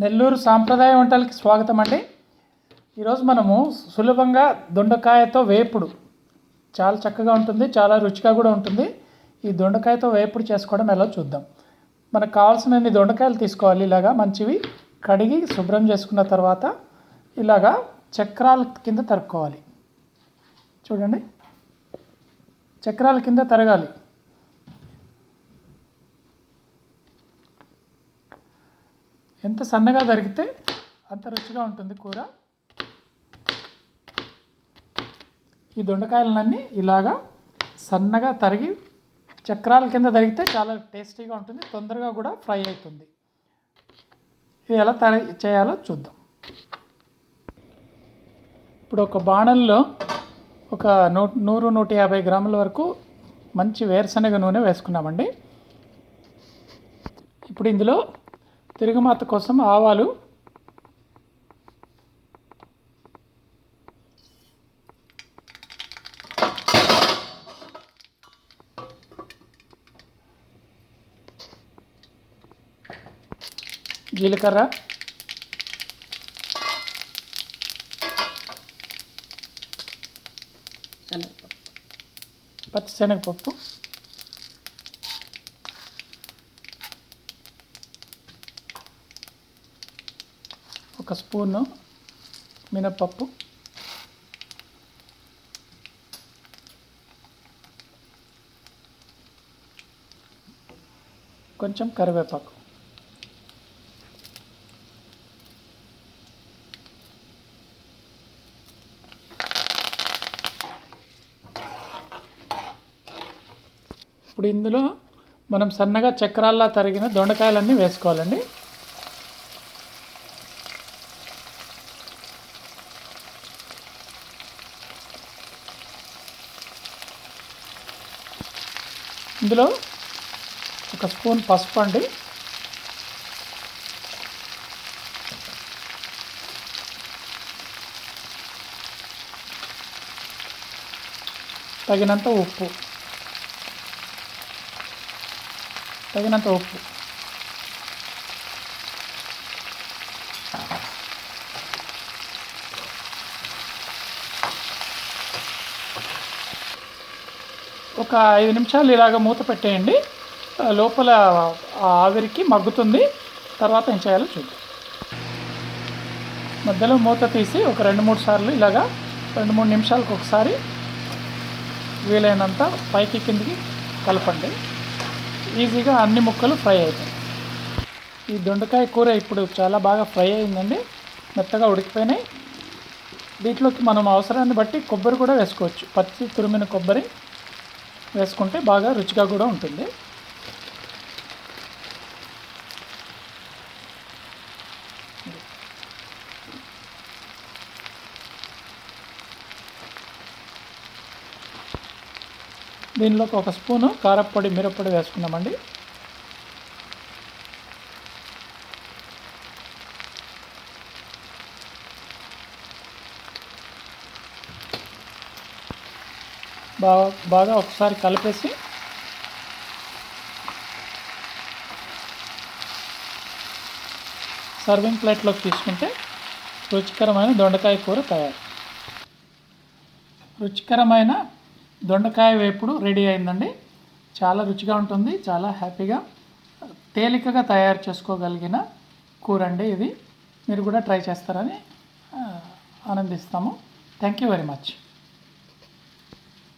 నెల్లూరు సాంప్రదాయ వంటలకి స్వాగతం అండి. ఈరోజు మనము సులభంగా దొండకాయతో వేపుడు. చాలా చక్కగా ఉంటుంది చాలా రుచిగా కూడా ఉంటుంది. ఈ దొండకాయతో వేపుడు చేసుకోవడం ఎలా చూద్దాం. మనకు కావాల్సినన్ని దొండకాయలు తీసుకోవాలి. ఇలాగా మంచివి కడిగి శుభ్రం చేసుకున్న తర్వాత ఇలాగా చక్రాల కింద తరుక్కోవాలి. చూడండి. చక్రాల కింద తరగాలి. ఎంత సన్నగా తరిగితే అంత రుచిగా ఉంటుంది కూర. ఈ దొండకాయలన్నీ ఇలాగా సన్నగా తరిగి చక్రాల కింద తరిగితే చాలా టేస్టీగా ఉంటుంది తొందరగా కూడా ఫ్రై అవుతుంది. ఇది ఎలా తరి చేయాలో చూద్దాం. ఇప్పుడు ఒక బాణల్లో ఒక నూ నూరు నూట యాభై గ్రాముల వరకు మంచి వేరుశనగ నూనె వేసుకున్నామండి. ఇప్పుడు ఇందులో తిరుగుమాత కోసం ఆవాలు జీలకర్ర శనగపప్పు. పచ్చిశనగపప్పు ఒక స్పూను మినప్పప్పు కొంచెం కరివేపాకు. ఇప్పుడు ఇందులో మనం సన్నగా చక్రాల్లా తరిగిన దొండకాయలన్నీ వేసుకోవాలండి. ఇందులో ఒక స్పూన్ పసుపు అండి. తగినంత ఉప్పు. తగినంత ఉప్పు. ఒక ఐదు నిమిషాలు ఇలాగ మూత పెట్టేయండి. లోపల ఆవిరికి మగ్గుతుంది. తర్వాత ఏం చేయాలో చూద్దాం. మధ్యలో మూత తీసి ఒక రెండు మూడు సార్లు ఇలాగా రెండు మూడు నిమిషాలకు ఒకసారి వీలైనంత పైకి కిందికి కలపండి. ఈజీగా అన్ని ముక్కలు ఫ్రై అవుతాయి. ఈ దొండకాయ కూర ఇప్పుడు చాలా బాగా ఫ్రై అయిందండి. మెత్తగా ఉడికిపోయినాయి. దీంట్లోకి మనం అవసరాన్ని బట్టి కొబ్బరి కూడా వేసుకోవచ్చు. పచ్చి తురిమిన కొబ్బరి వేసుకుంటే బాగా రుచిగా కూడా ఉంటుంది. దీనిలోకి ఒక స్పూను కారప్పొడి మిరప్పొడి వేసుకున్నామండి బాగా బాగా ఒకసారి కలిపేసి సర్వింగ్ ప్లేట్లోకి తీసుకుంటే రుచికరమైన దొండకాయ కూర తయారు. రుచికరమైన దొండకాయ వేపుడు రెడీ అయిందండి. చాలా రుచిగా ఉంటుంది చాలా హ్యాపీగా తేలికగా తయారు చేసుకోగలిగిన కూర అండి ఇది. మీరు కూడా ట్రై చేస్తారని ఆనందిస్తాము. Thank you very much